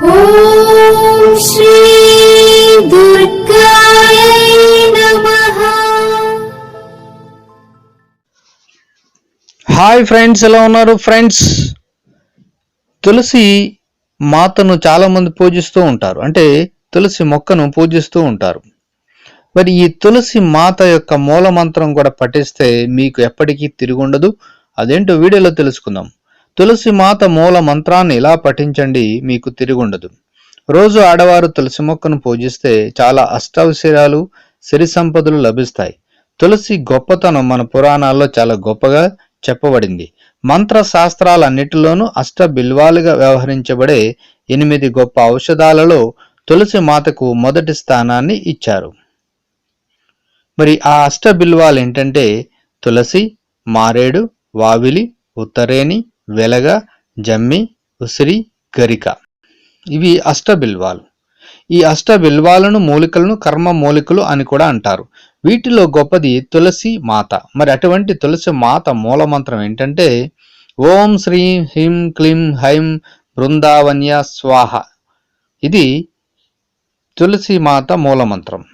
Hi friends ఎలా ఉన్నారు friends? తులసి మాతను చాలా మంది పూజిస్తూ ఉంటారు. అంటే తులసి మొక్కను పూజిస్తూ ఉంటారు. మరి ఈ తులసి మాత యొక్క మూల మంత్రం కూడా పఠిస్తే మీకు ఎప్పటికీ తిరిగి ఉండదు. అదేంటో వీడియోలో తెలుసుకుందాం. తులసి మాత మూల మంత్రాన్ని ఇలా పఠించండి మీకు తిరుగుండదు. రోజు ఆడవారు తులసి మొక్కను పూజిస్తే చాలా అష్టవిషయాలు సిరి సంపదలు లభిస్తాయి. తులసి గొప్పతనం మన పురాణాల్లో చాలా గొప్పగా చెప్పబడింది. మంత్ర శాస్త్రాలన్నిటిలోనూ అష్ట బిల్వాలుగా వ్యవహరించబడే ఎనిమిది గొప్ప ఔషధాలలో తులసి మాతకు మొదటి స్థానాన్ని ఇచ్చారు. మరి ఆ అష్ట బిల్వాలు ఏంటంటే తులసి మారేడు వావిలి ఉత్తరేణి వెలగ జమ్మి ఉసిరి గరిక. ఇవి అష్టబిల్వాలు. ఈ అష్ట బిల్వాలను మూలికలను కర్మ మూలికలు అని కూడా అంటారు. వీటిలో గొప్పది తులసి మాత. మరి అటువంటి తులసి మాత మూల మంత్రం ఏంటంటే ఓం శ్రీ హ్రీం క్లీం హైం బృందావన్య స్వాహ. ఇది తులసి మాత మూల మంత్రం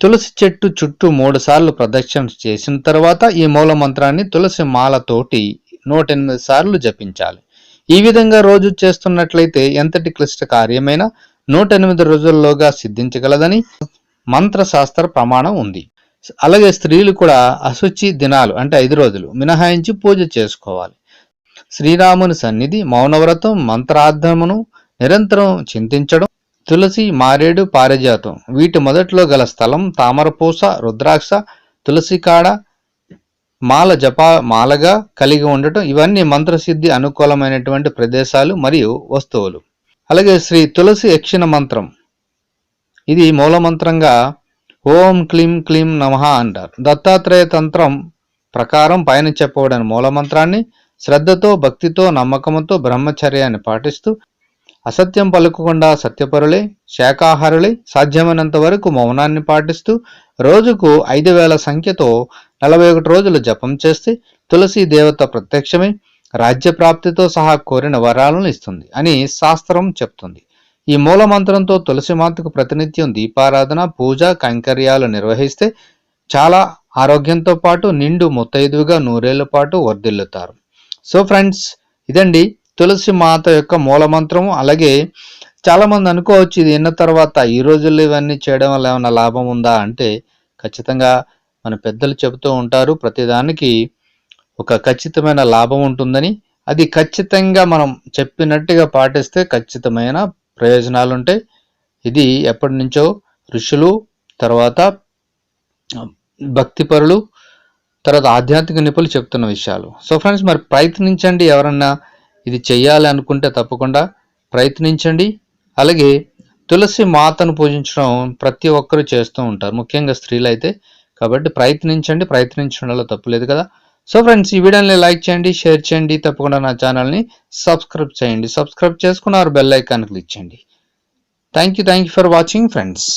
తులసి చెట్టు చుట్టూ మూడుసార్లు ప్రదక్షిణ చేసిన తర్వాత ఈ మూల మంత్రాన్ని తులసి మాలతోటి నూట ఎనిమిది సార్లు జపించాలి. ఈ విధంగా రోజు చేస్తున్నట్లయితే ఎంతటి క్లిష్ట కార్యమైనా నూట ఎనిమిది రోజుల్లోగా సిద్ధించగలదని మంత్రశాస్త్ర ప్రమాణం ఉంది. అలాగే స్త్రీలు కూడా అశుచి దినాలు అంటే ఐదు రోజులు మినహాయించి పూజ చేసుకోవాలి. శ్రీరాముని సన్నిధి మౌనవ్రతం మంత్రార్థమును నిరంతరం చింతించడం తులసి మారేడు పారిజాతం వీటి మొదట్లో గల స్థలం తామరపూస రుద్రాక్ష తులసి కాడ మాల జపా మాలగా కలిగి ఉండటం ఇవన్నీ మంత్రసిద్ధి అనుకూలమైనటువంటి ప్రదేశాలు మరియు వస్తువులు. అలాగే శ్రీ తులసి యక్షిణ మంత్రం. ఇది మూల మంత్రంగా ఓం క్లీం క్లీం నమః అంటారు. దత్తాత్రేయ తంత్రం ప్రకారం పైన చెప్పబడిన మూల మంత్రాన్ని శ్రద్ధతో భక్తితో నమ్మకంతో బ్రహ్మచర్యాన్ని పాటిస్తూ అసత్యం పలుకకుండా సత్యపరులే శాకాహారులే సాధ్యమైనంత వరకు మౌనాన్ని పాటిస్తూ రోజుకు ఐదు వేల సంఖ్యతో నలభై ఒకటి రోజులు జపం చేస్తే తులసి దేవత ప్రత్యక్షమై రాజ్యప్రాప్తితో సహా కోరిన వరాలను ఇస్తుంది అని శాస్త్రం చెప్తుంది. ఈ మూల మంత్రంతో తులసి మాతకు ప్రతినిత్యం దీపారాధన పూజ కైంకర్యాలు నిర్వహిస్తే చాలా ఆరోగ్యంతో పాటు నిండు ముత్తైదుగా నూరేళ్ళ పాటు వర్ధిల్లుతారు. సో ఫ్రెండ్స్ ఇదండి తులసి మాత యొక్క మూలమంత్రము. అలాగే చాలామంది అనుకోవచ్చు ఇది విన్న తర్వాత ఈ రోజుల్లో ఇవన్నీ చేయడం వల్ల ఏమైనా లాభం ఉందా అంటే ఖచ్చితంగా మన పెద్దలు చెబుతూ ఉంటారు ప్రతిదానికి ఒక ఖచ్చితమైన లాభం ఉంటుందని. అది ఖచ్చితంగా మనం చెప్పినట్టుగా పాటిస్తే ఖచ్చితమైన ప్రయోజనాలు ఉంటాయి. ఇది ఎప్పటి నుంచో ఋషులు తర్వాత భక్తిపరులు తర్వాత ఆధ్యాత్మిక నిపుణులు చెప్తున్న విషయాలు. సో ఫ్రెండ్స్ మరి ప్రయత్నించండి ఎవరన్నా ఇది చెయ్యాలి అనుకుంటే తప్పకుండా ప్రయత్నించండి. అలాగే తులసి మాతను పూజించడం ప్రతి ఒక్కరూ చేస్తూ ఉంటారు. ముఖ్యంగా స్త్రీలు అయితే కాబట్టి ప్రయత్నించండి ప్రయత్నించడంలో తప్పులేదు కదా. సో ఫ్రెండ్స్ ఈ వీడియోని లైక్ చేయండి షేర్ చేయండి తప్పకుండా నా ఛానల్ని సబ్స్క్రైబ్ చేయండి. సబ్స్క్రైబ్ చేసుకున్నారు బెల్ ఐకాన్ క్లిక్ చేయండి. Thank you thank you for watching friends.